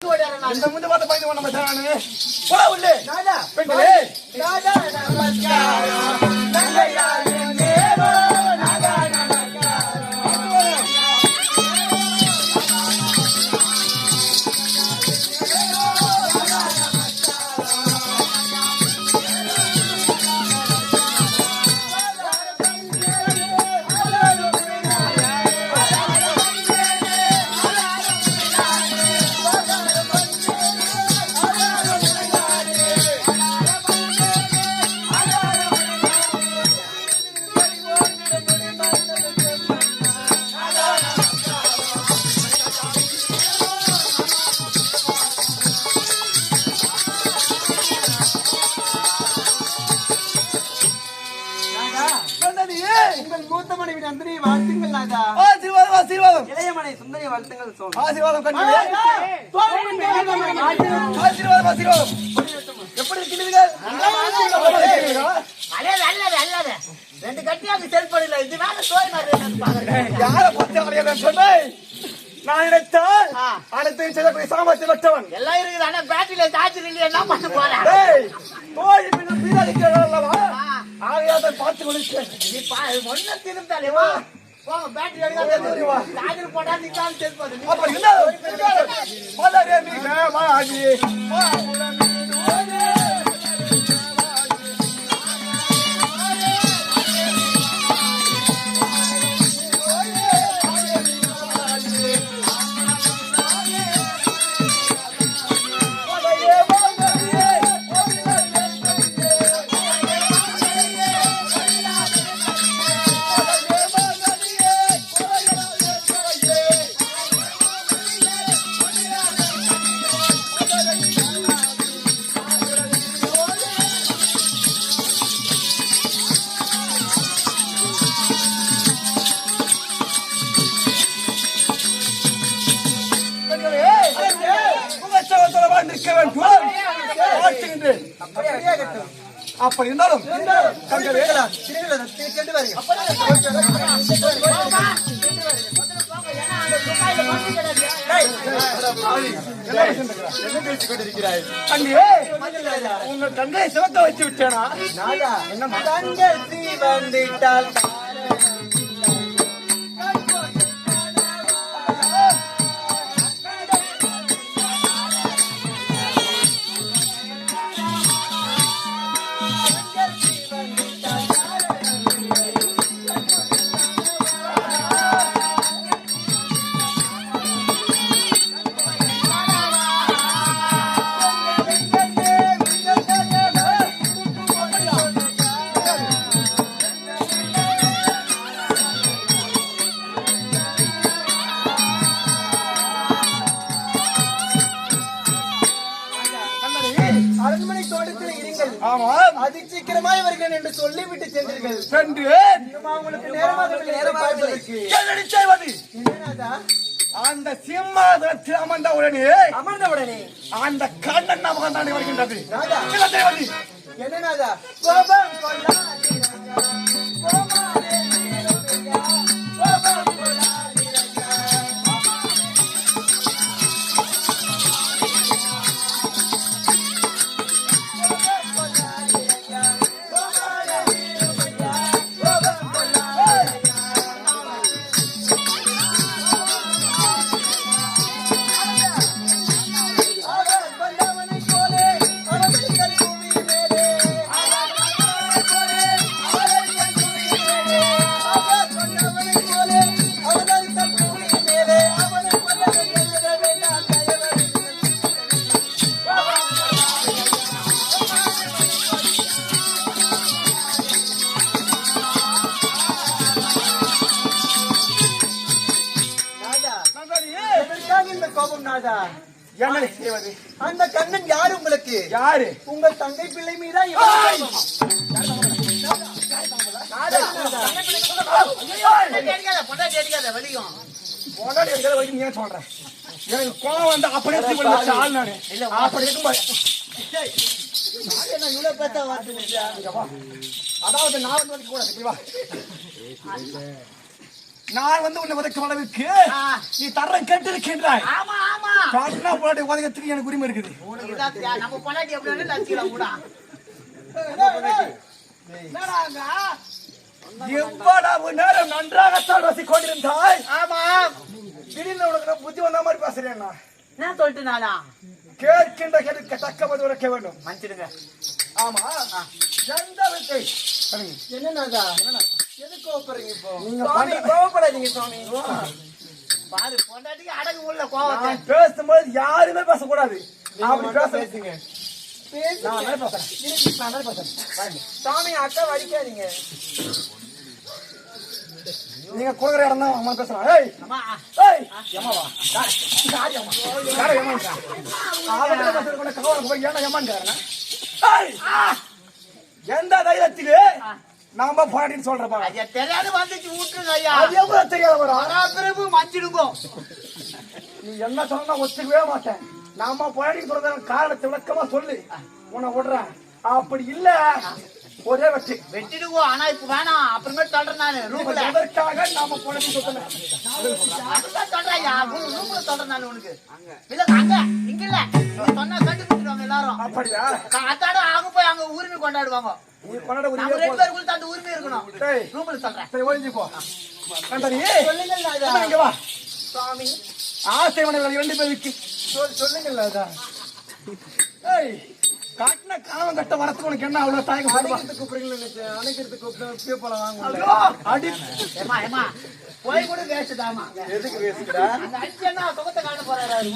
இந்த முந்த பார்த்த பையன் நம்ம மச்சானே உங்கள் மூத்த மனைவி நந்தினியை வாழ்த்துங்கள் ராஜா ஆசீர்வாதம் ஆசீர்வாதம். இளைய மனை சுந்தரி வாழ்த்துங்கள் சோழ ஆசீர்வாதம் கண்களே ஆசீர்வாதம் ஆசீர்வாதம். எப்படி இருக்கிறீர்கள்? எப்படி இருக்கிறீர்களா? அலே நல்லது நல்லது ரெண்டு கட்டியாக்கு செல்படியில் இது வேற சோய் மாதிரி யாரை பார்த்து அடையாளம் சொன்னேன். நான் நினைத்தால். அனைத்தையும் செய்யக்கூடிய சாமர்த்தியம் பெற்றவன். எல்லாம் இருக்குது ஆனா பேட்டரியில சார்ஜர் இல்லையா என்ன பண்ண போறேன்? டேய், தோழி பின்ன பீடாடிக்கிறார்கள் அல்லவா ஆ. ஆகையால் பார்த்து கொண்டிருக்கிறேன் நீ பா ஒண்ணு திருந்தாலே வா. போங்க பேட்டரி எடுக்காத சார்ஜர் போட்டா நிக்காம செல்படி அப்ப என்ன? மலரே வாழ்த்துகின்றேன் அப்படி இருந்தாலும் சிவக்க வச்சு விட்டேனா? என்ன தங்கள் தீ வந்துட்டால் சொல்லிவிட்டு சென்றீர்கள் சென்று இன்னுமா உங்களுக்கு நேரமாகவில்லை நேரமாகவில்லை செய்வது? அந்த சிம்மாதத்தில் அமர்ந்த உடனே அமர்ந்தவுடனே அந்த கண்ணன் நமக்கு தாண்டி வருகின்றது. என்ன கோபம் கொள்ளாதே ராஜா என்ன செய்வது? அந்த கண்ணன் யார் உங்களுக்கு? யாரு? உங்கள் தங்கை பிள்ளை மீதா சொல்றேன் எனக்கு கோவம் வந்து அப்படியே ஆள் நானு. அப்படி வார்த்தை அதாவது நான் வந்து கூட நான் வந்து உன்னை உதைக்கும் அளவுக்கு. நீ தரம் கேட்டிருக்கின்றாய். ஆமா ஆமா. காட்டுனா போராட்டி உதயத்துக்கு எனக்கு உரிமை இருக்குது. நம்ம பொண்டாட்டி எப்படி வேணாலும் நடிச்சுக்கலாம் கூட? எவ்வளவு நேரம் நன்றாகத்தான் ரசிக் கொண்டிருந்தாய் ஆமா. திடீர்னு உனக்கு புத்தி வந்த மாதிரி பேசுறேன் நான் என்ன சொல்லிட்டு நானா? கேட்கின்ற கேட்க தக்க பதில் உரைக்க வேண்டும். மன்னிச்சிடுங்க. ஆமா. எந்த வித்தை? என்னன்னாக்கா எதுக்கு கோவப்படுறீங்க இப்போ? நீங்க சுவாமி கோவப்படாதீங்க சுவாமி. பாரு பொண்டாட்டிக்கு அடகு உள்ள கோவத்தை. பேசும்போது யாருமே பேசக்கூடாது. அப்படி பேச பேசுங்க. சாமி அக்கா வடிக்காதீங்க நீங்க கொடுக்குற இடம் தான் அம்மா பேசுறான் ஏய்! அம்மா ஏய்! யார்? யார் எம்மா யார் எம்மா அவன் பேசுறது கூட கவலை போய் ஏன்னா கேக்குறேன் ஏய்! எந்த தைரியத்திலே நாம போராட்டின்னு சொல்றப்பா. ஐயா தெரியாது வந்துச்சு விட்டுருங்க ஐயா. அது எவ்வளவு தெரியாத பிறகு மன்னிச்சிடுங்க நீ என்ன சொன்னா ஒத்துக்கவே மாட்டேன். நாம போராடி சொல்றத காரணத்தை விளக்கமா சொல்லு. உன்னை விடுறேன். அப்படி இல்ல. ஒரே வெற்றி. வெட்டிடுங்க ஆனா இப்ப வேணாம். அப்புறமேட்டு சொல்றேன் நானு. ரூம்ல எதற்காக நாம போராடி சொல்றேன் சொல்றேன் ரூம்ல சொல்றேன் நானு உனக்கு. இல்ல அங்க இங்க இல்ல. சொன்னா கண்டுபிடிச்சிருவாங்க எல்லாரும். அத்தாட அங்க போய் அங்க உரிமை கொண்டாடுவாங்க. நீ கொண்டாட நம்ம உரிமையா ரெண்டு போடு. பேருக்குள்ள அந்த உரிமை இருக்கணும். டேய், ரூம்ல சொல்றேன். சரி போ. சொல்லுங்கல்ல அதா இங்க வா. சுவாமி ஆசை மனைவி ரெண்டு பேருக்கு சொல் சொல்லுங்கல்ல அதா ஏய் காட்டின காலம் கட்ட வரத்துக்கு உனக்கு என்ன அவ்வளவு போடுவா அணைக்கிறதுக்கு கூப்பிடுறீங்களா நினைச்சேன். அணைக்கிறதுக்கு கூப்பிட்டு பீப்பளம் வாங்க. ஐயோ அடி. ஏமா ஏமா போய் கூட வேஸ்ட் தாமா எதுக்கு பேசுகிறா அந்த அடிச்சா சுகத்தை காண போறாரு.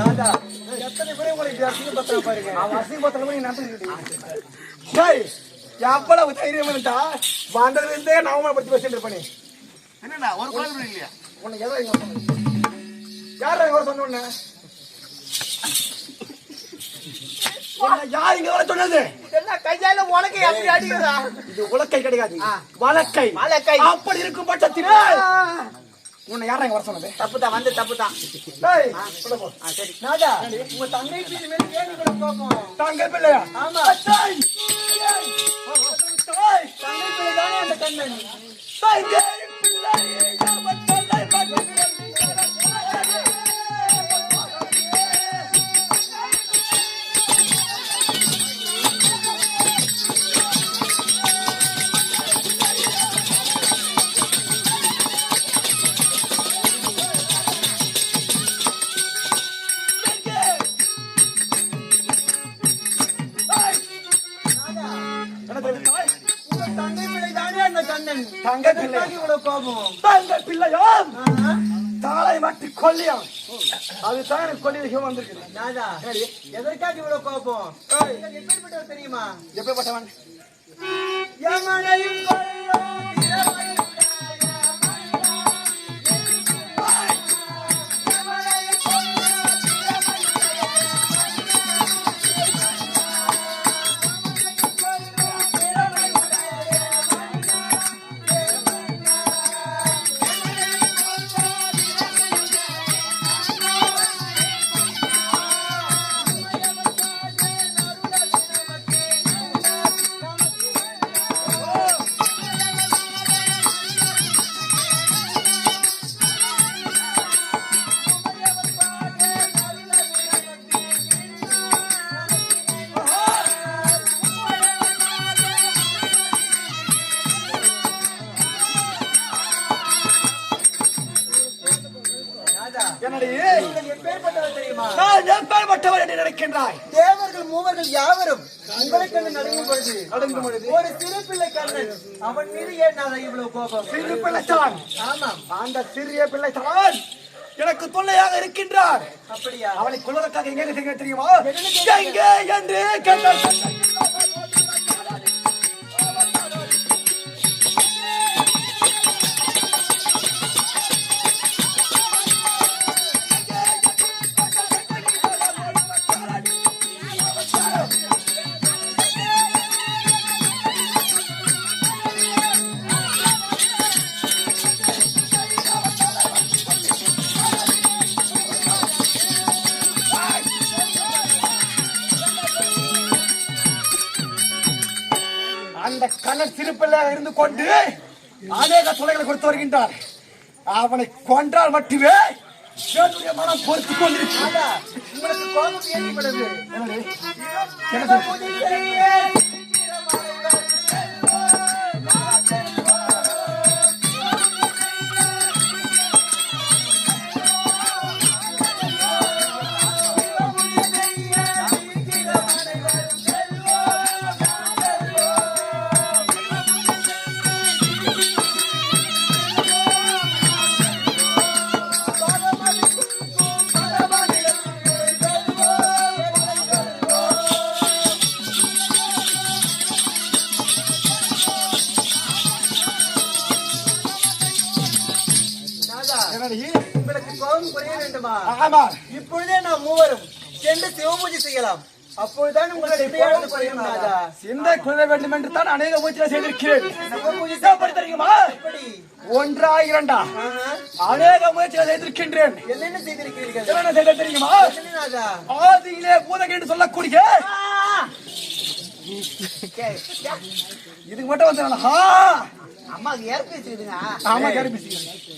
ராஜா எத்தனை பேரை உங்களுக்கு அசிங்கப்படுத்துறா பாருங்க. அவன் அசிங்கப்பத்தல நீ நடந்துக்கிட்டு டேய் எவ்வளவு தைரியம் இருந்தா வந்ததுல இருந்தே நான் பத்தி பேசிட்டு இருப்பேன். என்னடா ஒரு குழந்தை இல்லையா? உன்னை எதை இங்க சொன்னது? யாரா வர சொன்ன யார் இங்க வர சொன்னது? கையால உனக்கு எப்படி அடிக்கிறா இது உலக்கை கிடையாது. வழக்கை வலக்கை. அப்படி இருக்கும் பட்சத்திலே உன்னை யாரா வர சொன்னது? தப்புதான் வந்து தப்புதான். டேய் உள்ள போ. சரி. ராஜா உங்க தங்கை மேல பிள்ளையா ஆமா. தங்கை பிள்ளை தானே அந்த கண்ணன்? தாங்க பிள்ளை. தங்கை பிள்ளை. இவ்வளவு கோபம் தாங்க பிள்ளையாம் ஆஹா. தாளை மாட்டி கொல்லியாம் அதுதான் எனக்கு கொல்லி விஷயம் வந்திருக்கு ராஜா எதற்காக இவ்வளவு கோபம்? எப்படிப்பட்டவர் தெரியுமா? எப்பேற்பட்டவன்? நினைக்கின்றாய் தேவர்கள் மூவர்கள் யாவரும் உங்களை கண்டு நடுங்கும் பொழுது அடங்கும் பொழுது ஒரு சிறு பிள்ளை கண்ணன் அவன் மீது ஏன் இவ்வளவு கோபம். சிறு பிள்ளைத்தான். ஆமாம். அந்த சிறிய பிள்ளைத்தான் எனக்கு தொல்லையாக இருக்கின்றார். அப்படியா? அவனை கொள்வதற்காக எங்க தெரியுமா? எங்கே என்று கேட்டார் சிறுப்பிள்ளையாக இருந்து கொண்டு அநேக தொலைகளை கொடுத்து வருகின்றார். அவனை கொன்றால் மட்டுமே மனம் பொறுத்து கொண்டிருக்கிறது. ஆமா. இப்பொழுதே நாம் மூவரும் சென்று சிவபூஜை செய்யலாம். அப்பொழுதுதான் உங்களுடைய சிந்தை குறைய வேண்டும் என்று தான் அநேக முயற்சிகளை செய்திருக்கிறேன். ஒன்றா இரண்டா. அநேக முயற்சிகளை செய்திருக்கின்றேன். என்னென்ன செய்திருக்கிறீர்கள்? என்னென்ன செய்த தெரியுமா? ஆதியிலே பூதகை என்று சொல்லக்கூடிய. இதுக்கு மட்டும் வந்து ஹா அம்மாக்கு ஏற்பி வச்சுக்கிதுங்க ஆமா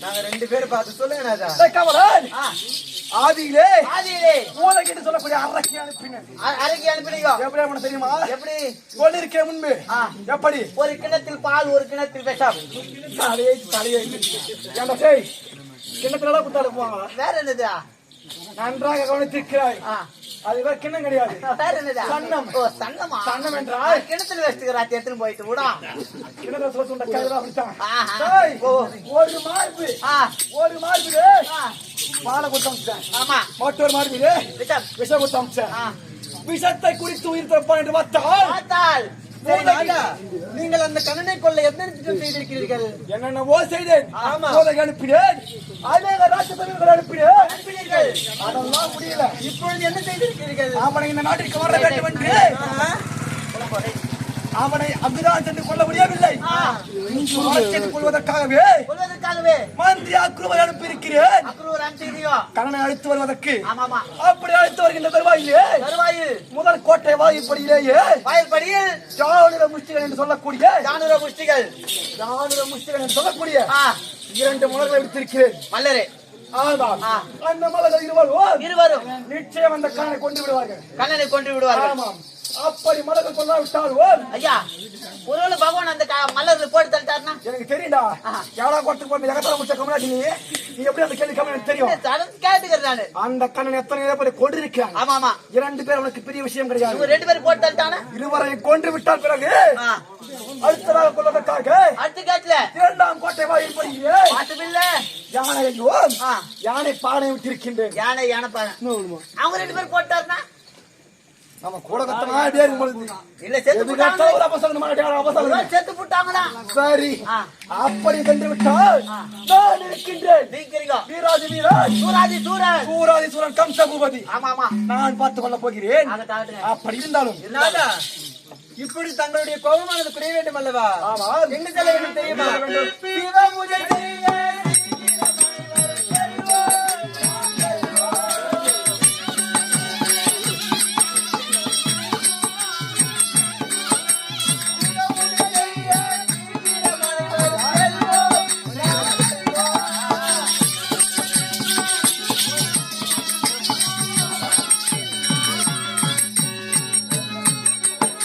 நாங்க ரெண்டு பேரும் பார்த்து சொல்லுங்க ராஜா. கமலன். ஆ, ஆதியிலே ஆதியிலே. என்று சொல்லக்கூடிய அரக்கி அனுப்பினேன். அ- அரைக்கி அனுப்பினீங்க? எப்படி உனக்கு தெரியுமா? எப்படி? சொல்லிருக்கேன் முன்பு. எப்படி? ஒரு கிணத்தில் பால் ஒரு கிணத்தில் விஷம். தலையை தலையை. ஏண்டா செய் கிண்ணத்துல குத்தால போவாங்க வேற என்னதா நன்றாக கவனித்திருக்கிறாய். அது வேற கிண்ணம் கிடையாது. வேற சன்னம். ஓ சன்னமா? சன்னம் என்றால் கிணத்துல வச்சுக்கிறா எடுத்துன்னு போயிட்டு? விடா. கிணத்துல சொல்ல கையில அப்படித்தான். ஆஹா. டேய், ஓ. ஒரு மார்பு. ஒரு மார்பு. பாலை கொடுத்தேன் ஆமா. மற்றொரு மார்பு விஷம். கொடுத்தேன் ஆ, விஷத்தை குறித்து உயிர் திறப்பான் என்று பார்த்தால் பார்த்தால். நீங்கள் அந்த கண்ணனை கொள்ள திட்டம் செய்திருக்கிறீர்கள்? என்னென்னவோ செய்தேன். அனுப்பினேன். அநேக அனுப்பினேன். அனுப்பினீர்கள். அதெல்லாம் முடியல. இப்பொழுது என்ன செய்திருக்கிறீர்கள்? அவனை இந்த நாட்டிற்கு வர வேண்டும் என்று. அவனை அங்குதான் சென்று கொள்ள முடியவில்லை. கொள்வதற்காகவே கொள்வதற்காகவே மந்திரி அக்ரூவை அனுப்பியிருக்கிறேன். கண்ணனை அழைத்து வருவதற்கு. அப்படி அழைத்து வருகின்ற தருவாயிலே முதல் கோட்டை வாயிற்படியிலேயே வாயிற்படியில் ஜானுர முஷ்டிகள் என்று சொல்லக்கூடிய ஜானுர முஷ்டிகள். ஜானுர முஷ்டிகள் என்று சொல்லக்கூடிய இரண்டு மலர்களை எடுத்திருக்கிறேன். ஆ. அந்த மலர்கள் இருவரும் இருவரும் நிச்சயம் அந்த கண்ணனை கொண்டு விடுவார்கள். கண்ணனை கொண்டு விடுவார்கள். ஆமாம். அப்படி மலர்கள் கொள்ளாவிட்டாலும் ஐயா ஒருவேளை பகவான் அந்த மலர்ல போட்டு தள்ளிட்டாருன்னா? எனக்கு தெரியும்டா. யாரா கொட்டு போட்டு எகத்தர முடிச்ச கமலாட்டி நீ நீ எப்படி அந்த கேள்வி கமலா தெரியும். நானு. அந்த கண்ணன் எத்தனை பேரை கொண்டிருக்கிறான் ஆமா ஆமா. இரண்டு பேர் அவனுக்கு பெரிய விஷயம் கிடையாது. ரெண்டு பேரும் போட்டு தள்ளிட்டானா? இருவரை கொன்று விட்டால் பிறகு அடுத்ததாக கொள்வதற்காக அடுத்த கேட்டுல இரண்டாம் கோட்டை வாயில் பாட்டு பிள்ளை யானையையும் ஆ. யானை பானை விட்டிருக்கின்றேன். யானை யானை பாரு அவங்க ரெண்டு பேரும் போட்டாருன்னா? நம்ம கூட கத்தனா டேரி பொழுது. இல்ல செத்து கத்தா ஒரு அபசகனம் ஒருவேளை செத்து போட்டாங்கன்னா சரி. அப்படி சென்று விட்டால் நான் இருக்கின்றேன். நீக்கிறீங்க வீராதி வீரன் சூராதி சூரன். சூராதீஸ்வரன் கம்ச பூபதி ஆமா ஆமா. நான் பார்த்துக் கொள்ள போகிறேன். அப்படி இருந்தாலும். ராஜா இப்படி தங்களுடைய கோபமானது குறைய வேண்டும் அல்லவா ஆமா. எங்க செல்ல வேண்டும் தெரியுமா?